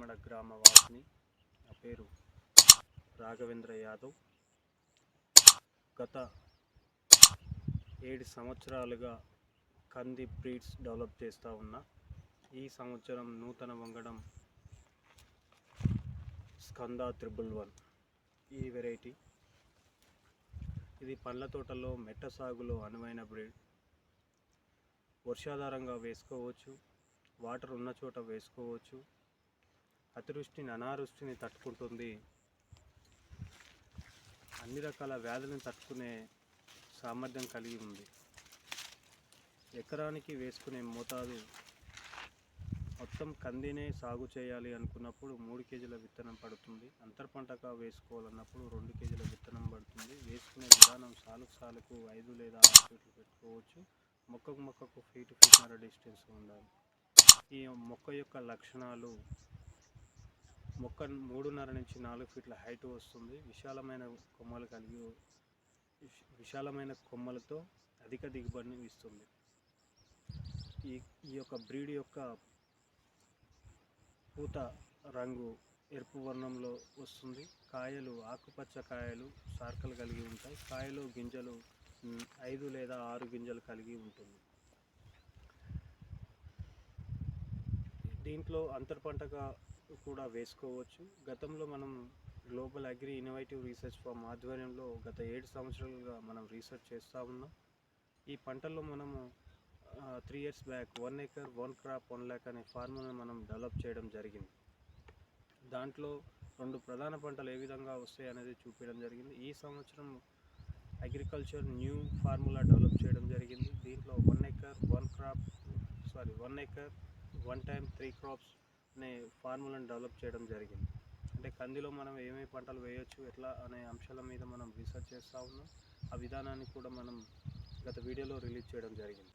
కల్మడ గ్రామ వాసిని నా పేరు రాఘవేంద్ర యాదవ్. గత ఏడు సంవత్సరాలుగా కంది బ్రీడ్స్ డెవలప్ చేస్తూ ఉన్నా. ఈ సంవత్సరం నూతన వంగడం స్కంద త్రిబుల్ వన్ ఈ వెరైటీ. ఇది పండ్ల తోటలో మెట్ట సాగులో అనువైన బ్రీడ్. వర్షాధారంగా వేసుకోవచ్చు వాటర్ ఉన్న చోట వేసుకోవచ్చు అతివృష్టిని అనావృష్టిని తట్టుకుంటుంది. అన్ని రకాల వ్యాధులను తట్టుకునే సామర్థ్యం కలిగి ఉంది. ఎకరానికి వేసుకునే మోతాదు మొత్తం కందినే సాగు చేయాలి అనుకున్నప్పుడు మూడు కేజీల విత్తనం పడుతుంది. అంతర్ పంటగా వేసుకోవాలన్నప్పుడు రెండు కేజీల విత్తనం పడుతుంది. వేసుకునే విధానం సాలుకు సాలుకు ఐదు లేదా ఆరు ఫీట్లు పెట్టుకోవచ్చు. మొక్కకు మొక్కకు ఫీట్ ఫీట్నర డిస్టెన్స్ ఉండాలి. ఈ మొక్క యొక్క లక్షణాలు మొక్క మూడున్నర నుంచి నాలుగు ఫీట్ల హైట్ వస్తుంది. విశాలమైన కొమ్మలు కలిగి విశాలమైన కొమ్మలతో అధిక దిగుబడిని ఇస్తుంది. ఈ ఈ యొక్క బ్రీడ్ యొక్క పూత రంగు ఎరుపు వర్ణంలో వస్తుంది. కాయలు ఆకుపచ్చ కాయలు సార్కలు కలిగి ఉంటాయి. కాయలు గింజలు ఐదు లేదా ఆరు గింజలు కలిగి ఉంటుంది. దీంట్లో అంతర్ పంటగా కూడా వేసుకోవచ్చు. గతంలో మనం global agri innovative research farm ఆధ్వర్యంలో గత ఏడు సంవత్సరాలుగా మనం రీసెర్చ్ చేస్తూ ఉన్నాం. ఈ పంటల్లో మనము three years back one acre one crop one lakh అనే ఫార్ములను మనం డెవలప్ చేయడం జరిగింది. దాంట్లో రెండు ప్రధాన పంటలు ఏ విధంగా వస్తాయి అనేది చూపించడం జరిగింది. ఈ సంవత్సరం అగ్రికల్చర్ న్యూ ఫార్ములా డెవలప్ చేయడం జరిగింది. దీంట్లో one acre one crop sorry one acre one time three crops అనే ఫార్ములను డెవలప్ చేయడం జరిగింది. అంటే కందిలో మనం ఏమేమి పంటలు వేయొచ్చు ఎట్లా అనే అంశాల మీద మనం రీసెర్చ్ చేస్తూ ఉన్నాం. ఆ విధానాన్ని కూడా మనం గత వీడియోలో రిలీజ్ చేయడం జరిగింది.